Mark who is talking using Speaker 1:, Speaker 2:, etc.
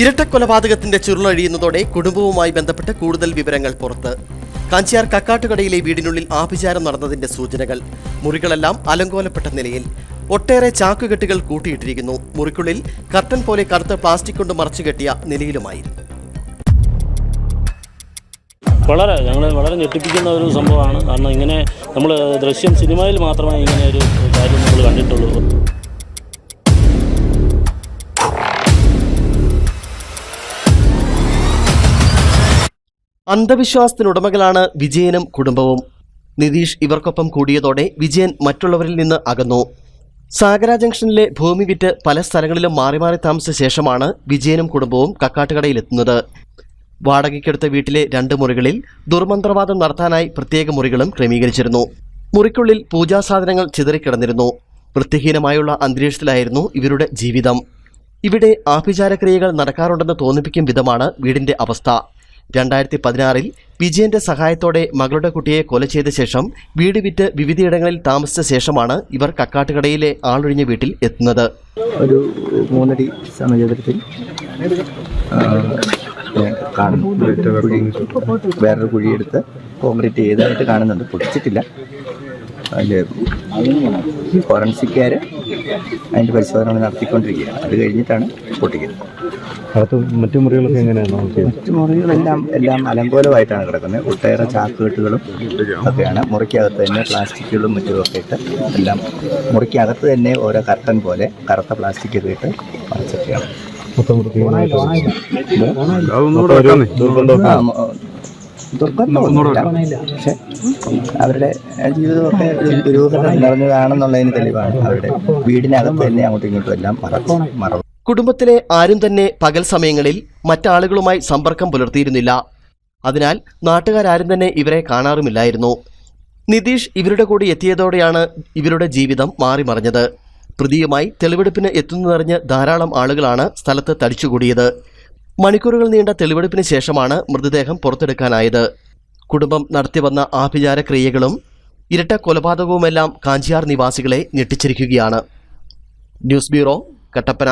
Speaker 1: ഇരട്ടക്കൊലപാതകത്തിന്റെ ചുരുളഴിയുന്നതോടെ കുടുംബവുമായി ബന്ധപ്പെട്ട് കൂടുതൽ വിവരങ്ങൾ പുറത്ത്. കാഞ്ചിയാർ കക്കാട്ടുകടയിലെ വീടിനുള്ളിൽ ആഭിചാരം നടന്നതിന്റെ സൂചനകൾ. മുറികളെല്ലാം അലങ്കോലപ്പെട്ട നിലയിൽ. ഒട്ടേറെ ചാക്കുകെട്ടുകൾ കൂട്ടിയിട്ടിരിക്കുന്നു. മുറിക്കുള്ളിൽ കർട്ടൻ പോലെ കറുത്ത പ്ലാസ്റ്റിക് കൊണ്ട് മറച്ചു കെട്ടിയ നിലയിലുമായിരുന്നു.
Speaker 2: വളരെ ഞങ്ങളെ വളരെ ഞെട്ടിപ്പിക്കുന്ന ഒരു സംഭവമാണ്. കാരണം ഇങ്ങനെ നമ്മൾ ദൃശ്യം സിനിമയിൽ മാത്രമേ ഇങ്ങനെ ഒരു കാര്യം നമ്മൾ കണ്ടിട്ടുള്ളൂ.
Speaker 1: അന്ധവിശ്വാസത്തിനുടമകളാണ് വിജയനും കുടുംബവും. നിതീഷ് ഇവർക്കൊപ്പം കൂടിയതോടെ വിജയൻ മറ്റുള്ളവരിൽ നിന്ന് അകന്നു. സാഗര ജംഗ്ഷനിലെ ഭൂമി വിറ്റ് പല സ്ഥലങ്ങളിലും മാറി മാറി താമസിച്ച ശേഷമാണ് വിജയനും കുടുംബവും കക്കാട്ടുകടയിലെത്തുന്നത്. വാടകയ്ക്കെടുത്ത വീട്ടിലെ രണ്ട് മുറികളിൽ ദുർമന്ത്രവാദം നടത്താനായി പ്രത്യേക മുറികളും ക്രമീകരിച്ചിരുന്നു. മുറിക്കുള്ളിൽ പൂജാസാധനങ്ങൾ ചിതറിക്കിടന്നിരുന്നു. വൃത്തിഹീനമായുള്ള അന്തരീക്ഷത്തിലായിരുന്നു ഇവരുടെ ജീവിതം. ഇവിടെ ആഭിചാരക്രിയകൾ നടക്കാറുണ്ടെന്ന് തോന്നിപ്പിക്കും വിധമാണ് വീടിന്റെ അവസ്ഥ. രണ്ടായിരത്തി പതിനാറിൽ വിജയന്റെ സഹായത്തോടെ മകളുടെ കുട്ടിയെ കൊല ചെയ്ത ശേഷം വീട് വിറ്റ് വിവിധയിടങ്ങളിൽ താമസിച്ച ശേഷമാണ് ഇവർ കക്കാട്ടുകടയിലെ ആളൊഴിഞ്ഞ വീട്ടിൽ എത്തുന്നത്.
Speaker 3: ഒരു മൂന്നടി കുഴി വേറൊരു കുഴിയെടുത്ത് കോൺക്രീറ്റ് ചെയ്തതായിട്ട് കാണുന്നുണ്ട്. പൊട്ടിച്ചിട്ടില്ല. അതിൽ ഫോറൻസിക്കാർ അതിന്റെ പരിശോധന നടത്തിക്കൊണ്ടിരിക്കുകയാണ്. അത് കഴിഞ്ഞിട്ടാണ് പൊട്ടിക്കുന്നത്
Speaker 4: അകത്ത് മറ്റു മുറികളൊക്കെ എങ്ങനെയാണ്
Speaker 3: മറ്റു മുറികളെല്ലാം എല്ലാം അലങ്കോലമായിട്ടാണ് കിടക്കുന്നത്. ഒട്ടേറെ ചാക്കുകെട്ടുകളും ഒക്കെയാണ്. മുറിക്കകത്ത് തന്നെ പ്ലാസ്റ്റിക്കുകളും മറ്റും ഒക്കെ ഇട്ട് എല്ലാം മുറിക്കകത്ത് തന്നെ ഓരോ കർട്ടൻ പോലെ കറുത്ത പ്ലാസ്റ്റിക് ഒക്കെ ഇട്ട് മറിച്ചൊക്കെയാണ്.
Speaker 4: മൊത്തം
Speaker 3: ദുർഗന്ധമൊന്നുമില്ല. പക്ഷെ അവരുടെ ജീവിതമൊക്കെ ദുരൂഹം നിറഞ്ഞതാണെന്നുള്ളതിന് തെളിവാണ് അവരുടെ വീടിനകത്ത് തന്നെ അങ്ങോട്ടും ഇങ്ങോട്ടും എല്ലാം മറവ്
Speaker 1: കുടുംബത്തിലെ ആരും തന്നെ പകൽ സമയങ്ങളിൽ മറ്റാളുകളുമായി സമ്പർക്കം പുലർത്തിയിരുന്നില്ല. അതിനാൽ നാട്ടുകാരും തന്നെ ഇവരെ കാണാറുമില്ലായിരുന്നു. നിതീഷ് ഇവരുടെ കൂടെ എത്തിയതോടെയാണ് ഇവരുടെ ജീവിതം മാറിമറിഞ്ഞത്. പ്രതിയുമായി തെളിവെടുപ്പിന് എത്തുന്നതറിഞ്ഞ് ധാരാളം ആളുകളാണ് സ്ഥലത്ത് തടിച്ചുകൂടിയത്. മണിക്കൂറുകൾ നീണ്ട തെളിവെടുപ്പിന് ശേഷമാണ് മൃതദേഹം പുറത്തെടുക്കാനായത്. കുടുംബം നടത്തിവന്ന ആഭിചാര ക്രിയകളും ഇരട്ട കൊലപാതകവുമെല്ലാം കാഞ്ചിയാർ നിവാസികളെ ഞെട്ടിച്ചിരിക്കുകയാണ്. News bureau Kattappana.